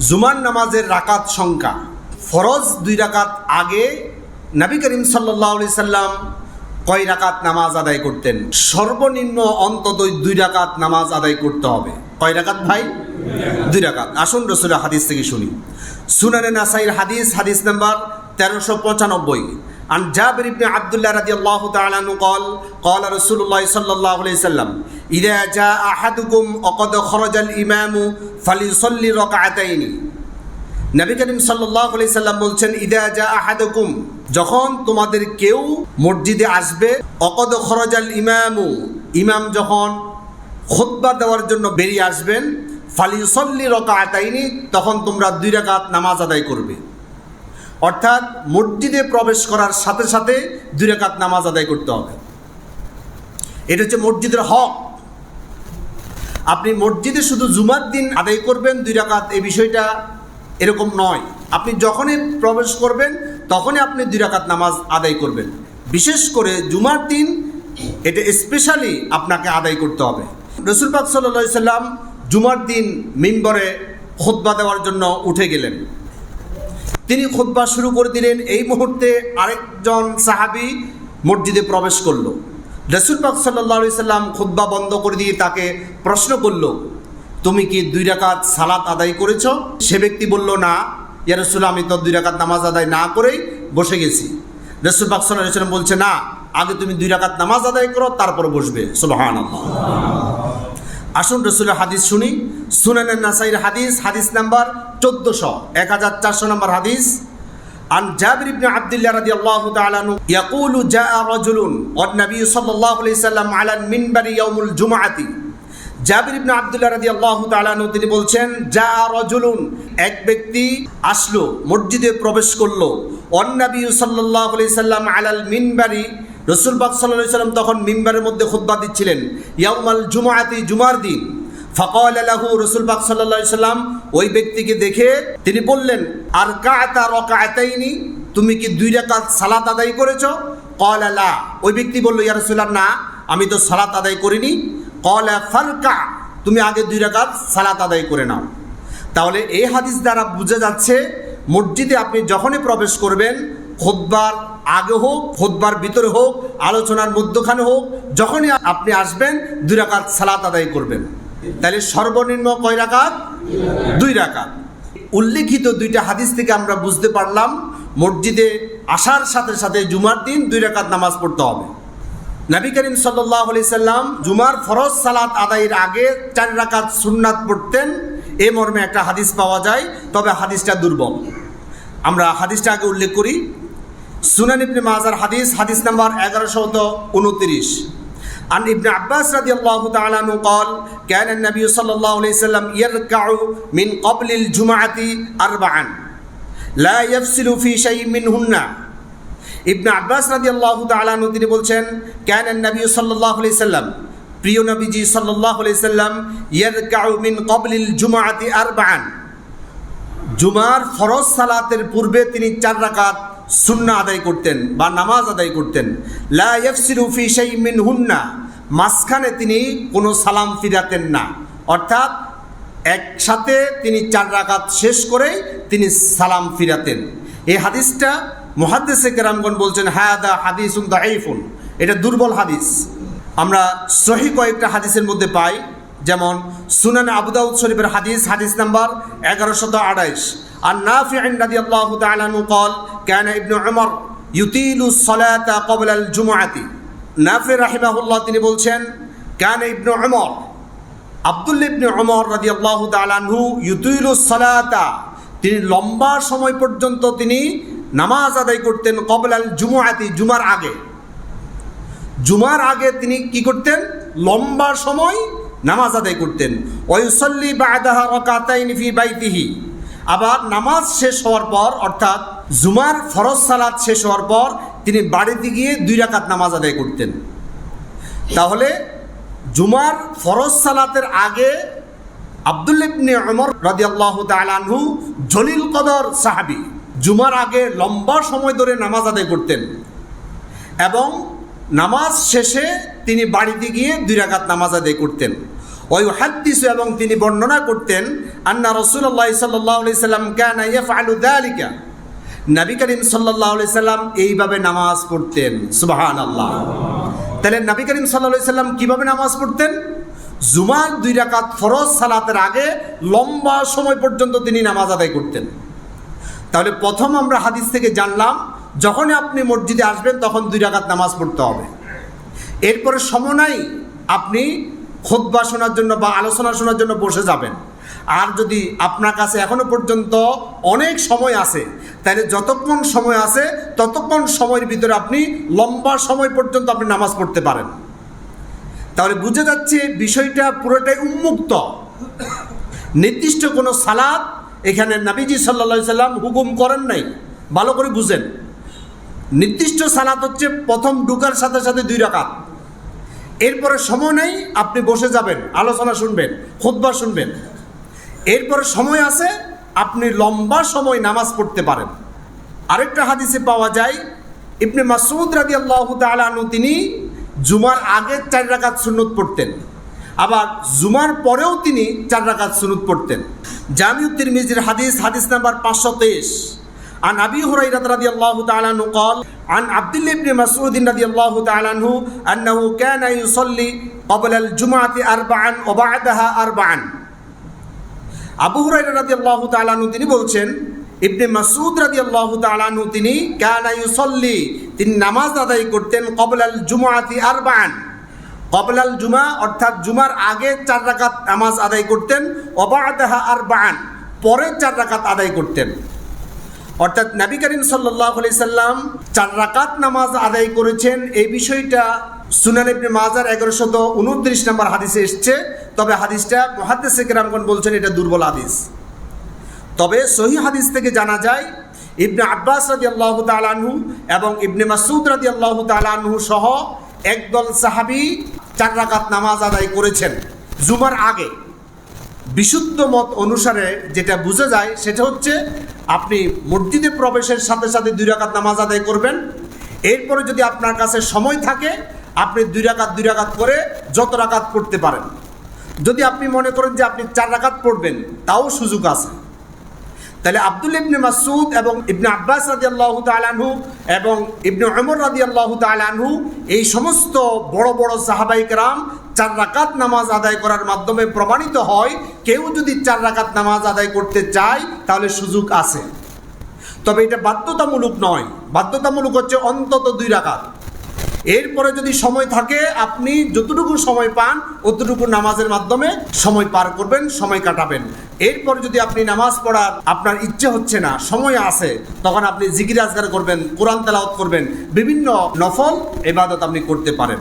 জুমার নামাজের রাকাত সংখ্যা। ফরজ দুই রাকাত আগে নাবি করিম সাল্লি সাল্লাম কয় রাকাত নামাজ আদায় করতেন? সর্বনিম্ন অন্তত দুই রাকাত নামাজ আদায় করতে হবে। কয় রাকাত ভাই? দুই রাকাত। আসুন রসুলের হাদিস থেকে শুনি। সুনানে নাসাইর হাদিস হাদিস নাম্বার তেরোশো পঁচানব্বই। عن جابر بن عبد الله رضي الله تعالى عنه قال قال رسول الله صلى الله عليه وسلم إذا جاء أحدكم وقد خرج الإمام فليصلي ركعتين নবী করিম সাল্লাহ আলি সাল্লাম বলছেন ইদা যা আহাদুকুম যখন তোমাদের কেউ মসজিদে আসবে অকদ খরজাল ইমামু ইমাম যখন খুতবা দেওয়ার জন্য বেরিয়ে আসবেন ফালিউসল্লি রকা আতাইনি তখন তোমরা দুই রাকাত নামাজ আদায় করবে অর্থাৎ মসজিদে প্রবেশ করার সাথে সাথে দুই রাকাত নামাজ আদায় করতে হবে। এটা হচ্ছে মসজিদের হক। আপনি মসজিদে শুধু জুমার দিন আদায় করবেন, দুই রাকাত, এই বিষয়টা এরকম নয়। আপনি যখনই প্রবেশ করবেন, তখনই আপনি দুই রাকাত নামাজ আদায় করবেন। বিশেষ করে জুমার দিন, এটা স্পেশালি আপনাকে আদায় করতে হবে। রসুল পাক সাল্লা সাল্লাম জুমার দিন মিম্বরে খোদবা দেওয়ার জন্য উঠে গেলেন। তিনি খুতবা শুরু করে দিলেন। এই মুহূর্তে আরেকজন সাহাবি মসজিদে প্রবেশ করল। রসুল পাক সাল্লা সাল্লাম খুতবা বন্ধ করে দিয়ে তাকে প্রশ্ন করল, তুমি কি দুই রাকাত সালাত আদায় করেছ? সে ব্যক্তি বলল, না। ইয়া রসুল আমি তো দুই রাকাত নামাজ আদায় না করেই বসে গেছি। রসুল পাক সাল্লাহ সাল্লাম বলছে, না, আগে তুমি দুই রাকাত নামাজ আদায় করো, তারপর বসবে। সুবহান আসুন রসুলের হাদিস শুনি সুনানের নাসাইর হাদিস হাদিস নাম্বার চোদ্দশো এক হাজার চারশো নম্বর হাদিস عن جابر بن عبد الله رضي الله تعالى عنه يقول جاء رجل والنبي صلى الله عليه وسلم على المنبر يوم الجمعة জাবির ইবনে আব্দুল্লাহ রাদিয়াল্লাহু তাআলা আনহু তিনি বলছেন যা রজুলুন এক ব্যক্তি আসলো মসজিদে প্রবেশ করলো অন্নবী সাল্লাল্লাহু আলাইহি সাল্লাম আলাল মিনবারি রসুল পাক আলাইহি সাল্লাম তখন মিনবারের মধ্যে খুতবা দিচ্ছিলেন, ইয়াউমাল জুমআতি, জুমার দিন। ফকাল লাহু, রসুল পাক সাল্লাল্লাহু সাল্লাম ওই ব্যক্তিকে দেখে তিনি বললেন আর কাতা রাকাতাইনি তুমি কি দুই রাকাত সালাত আদায় করেছ? ক্বাল লা। ওই ব্যক্তি বলল, ইয়া রাসূলুল্লাহ, না, আমি তো সালাত আদায় করিনি। কলা ফালকা তুমি আগে দুই রাকাত সালাত আদায় করে নাও। তাহলে এই হাদিস দ্বারা বুঝে যাচ্ছে, মসজিদে আপনি যখনই প্রবেশ করবেন খোদবার আগে হোক খোদবার ভিতরে হোক, আলোচনার মধ্যখানে হোক, যখনই আপনি আসবেন, দুই রাকাত সালাত আদায় করবেন। তাহলে সর্বনিম্ন কয় রাকাত? দুই রাকাত। উল্লেখিত দুইটা হাদিস থেকে আমরা বুঝতে পারলাম, মসজিদে আসার সাথে সাথে জুমার দিন দুই রাকাত নামাজ পড়তে হবে। নবী করিম সাল্লাহ সাল্লাম জুমার ফরজ সালাত আদায়ের আগে চার রাকাত সুন্নাত পড়তেন। এ মর্মে একটা হাদিস পাওয়া যায়, তবে হাদিসটা দুর্বল। আমরা হাদিসটা আগে উল্লেখ করি। সুনান ইবনে মাজার হাদিস হাদিস নাম্বার এগারোশত উনত্রিশ عن ابن عباس رضي الله تعالى عنه قال كان النبي صلى الله عليه وسلم يركع من قبل الجمعة أربعا لا يفصل في شيء منهن ইবনে আব্বাস রাজি আল্লাহ তালানু তিনি বলছেন কেন নবী সাল্লাহ সাল্লাম প্রিয় নবীজি সাল্লাহ সাল্লাম ইয়ার মিন কবলিল জুমাআতি আরবান জুমার ফরজ সালাতের পূর্বে তিনি চার রাকাত সুন্না আদায় করতেন বা নামাজ আদায় করতেন। ফি শাইইন হুন্না মাঝখানে তিনি কোনো সালাম ফিরাতেন না। অর্থাৎ একসাথে তিনি চার রাকাত শেষ করে তিনি সালাম ফিরাতেন। এই হাদিসটা মহাদ্দেশে কেরামগণ বলছেন হ্যাঁ দা হাদিস দাইফুন এটা দুর্বল হাদিস। আমরা সহি কয়েকটা হাদিসের মধ্যে পাই। যেমন সুনান আবুদাউদ শরীফের হাদিস হাদিস নাম্বার এগারোশত আড়াইশ। আর নাফি রাদি আল্লাহ তালানু কল কেন ইবনু উমর ইউতিলু সলাতা কবল আল জুমাআতি। নাফি রাহিমাহুল্লাহ তিনি বলছেন, কেন ইবনু উমর, আব্দুল ইবনে উমর রাদি আল্লাহ তালানহু ইউতিলু সলাতা। তিনি লম্বা সময় পর্যন্ত তিনি নামাজ আদায় করতেন কবলাল জুমুয়াতি জুমার আগে। জুমার আগে তিনি কি করতেন? লম্বা সময় নামাজ আদায় করতেন। ওয়ুসল্লি বাদাহা রকাতাইন ফি বাইতিহি। আবার নামাজ শেষ হওয়ার পর, অর্থাৎ জুমার ফরজ সালাত শেষ হওয়ার পর, তিনি বাড়িতে গিয়ে দুই রাকাত নামাজ আদায় করতেন। তাহলে জুমার ফরজ সালাতের আগে আবদুল্লিবনে অমর রাদিয়াল্লাহু তাআলাহু জলিল কদর সাহাবী জুমার আগে লম্বা সময় ধরে নামাজ আদায় করতেন এবং নামাজ শেষে তিনি বাড়িতে গিয়ে দুই রাকাত নামাজ আদায় করতেন। ওই হাদ্দিস এবং তিনি বর্ণনা করতেন আন্না রসুল্লাহ সাল্লাহ সাল্লাম কেন দালিকা নবী করিম সাল্লাহ সাল্লাম এইভাবে নামাজ পড়তেন। সুবাহান আল্লাহ তাহলে নবী করিম সাল্লাহ সাল্লাম কীভাবে নামাজ পড়তেন? জুমার দুই রাকাত ফরজ সালাতের আগে লম্বা সময় পর্যন্ত তিনি নামাজ আদায় করতেন। তাহলে প্রথম আমরা হাদিস থেকে জানলাম, যখনই আপনি মসজিদে আসবেন তখন দুই রাকাত নামাজ পড়তে হবে। এরপরে সময় আপনি খোদবা শোনার জন্য বা আলোচনা শোনার জন্য বসে যাবেন। আর যদি আপনার কাছে এখনও পর্যন্ত অনেক সময় আছে, তাহলে যতক্ষণ সময় আছে, ততক্ষণ সময়ের ভিতরে আপনি লম্বা সময় পর্যন্ত আপনি নামাজ পড়তে পারেন। তাহলে বুঝে যাচ্ছে বিষয়টা পুরোটাই উন্মুক্ত। নির্দিষ্ট কোনো সালাদ এখানে নাবিজি সাল্লা সাল্লাম হুকুম করেন নাই। ভালো করে বুঝেন। নির্দিষ্ট সালাত হচ্ছে প্রথম ঢুকার সাথে সাথে দুই রাকাত। এরপরে সময় নেই, আপনি বসে যাবেন, আলোচনা শুনবেন খুদ্া শুনবেন। এরপরে সময় আছে, আপনি লম্বা সময় নামাজ পড়তে পারেন। আরেকটা হাদিসে পাওয়া যায়, ইবনে মাসুদ রাজি আল্লাহ তালু তিনি জুমার আগে চার রাকাত সুন্নত পড়তেন, আবার জুমার পরেও তিনি চার রাকাত সুন্নত পড়তেন। জামিউদ্দিন মিজির হাদিস হাদিস নাম্বার পাঁচশো তেইশ। عن ابي هريره رضي الله تعالى عنه قال عن عبد الله بن مسعود رضي الله تعالى عنه انه كان يصلي قبل الجمعه اربعا وبعدها اربعا আবু হুরাইরা রাদিয়াল্লাহু তাআলা আনহু তিনি বলছেন ইবনে মাসউদ রাদিয়াল্লাহু তাআলা আনহু তিনি কানা ইউসাল্লি তিনি নামাজ আদায় করতেন কবলাল জুমআতি আরবাআন কবলাল জুমা অর্থাৎ জুমার আগে চার রাকাত নামাজ আদায় করতেন ওবাদাহা আরবাআন পরে চার রাকাত আদায় করতেন অর্থাৎ নবী করিম সাল্লাহ সাল্লাম চার রাকাত নামাজ আদায় করেছেন। এই বিষয়টা সুনান ইবনে মাজার এগারোশত উনত্রিশ নম্বর হাদিসে এসছে। তবে হাদিসটা মহাদ্দেশে কেরামগণ বলছেন এটা দুর্বল হাদিস। তবে সহি হাদিস থেকে জানা যায়, ইবনে আব্বাস রাজি আল্লাহ তালানহু এবং ইবনে মাসুদ রাজি আল্লাহ তালানহু সহ একদল সাহাবি চার রাকাত নামাজ আদায় করেছেন। জুমার আগে বিশুদ্ধ মত অনুসারে যেটা বুঝে যায়, সেটা হচ্ছে আপনি মসজিদে প্রবেশের সাথে সাথে দুই রাকাত নামাজ আদায় করবেন। এরপরে যদি আপনার কাছে সময় থাকে, আপনি দুই রাকাত দুই রাকাত করে যত রাকাত পড়তে পারেন। যদি আপনি মনে করেন যে আপনি চার রাকাত পড়বেন, তাও সুযোগ আছে। তাহলে আব্দুল ইবনে মাসুদ এবং ইবনে আব্বাস রাজি আল্লাহ তালানহু এবং ইবনে অমর রাজি আল্লাহ তালানহু এই সমস্ত বড় বড় সাহাবাইকরাম চার রাকাত নামাজ আদায় করার মাধ্যমে প্রমাণিত হয়, কেউ যদি চার রাকাত নামাজ আদায় করতে চায়, তাহলে সুযোগ আছে। তবে এটা বাধ্যতামূলক নয়। বাধ্যতামূলক হচ্ছে অন্তত দুই রাকাত। এরপরে যদি সময় থাকে, আপনি যতটুকু সময় পান, অতটুকু নামাজের মাধ্যমে সময় পার করবেন, সময় কাটাবেন। এরপরে যদি আপনি নামাজ পড়ার আপনার ইচ্ছে হচ্ছে না, সময় আছে, তখন আপনি জিকির আজগার করবেন, কোরআন তেলাওত করবেন, বিভিন্ন নফল এবাদত আপনি করতে পারেন।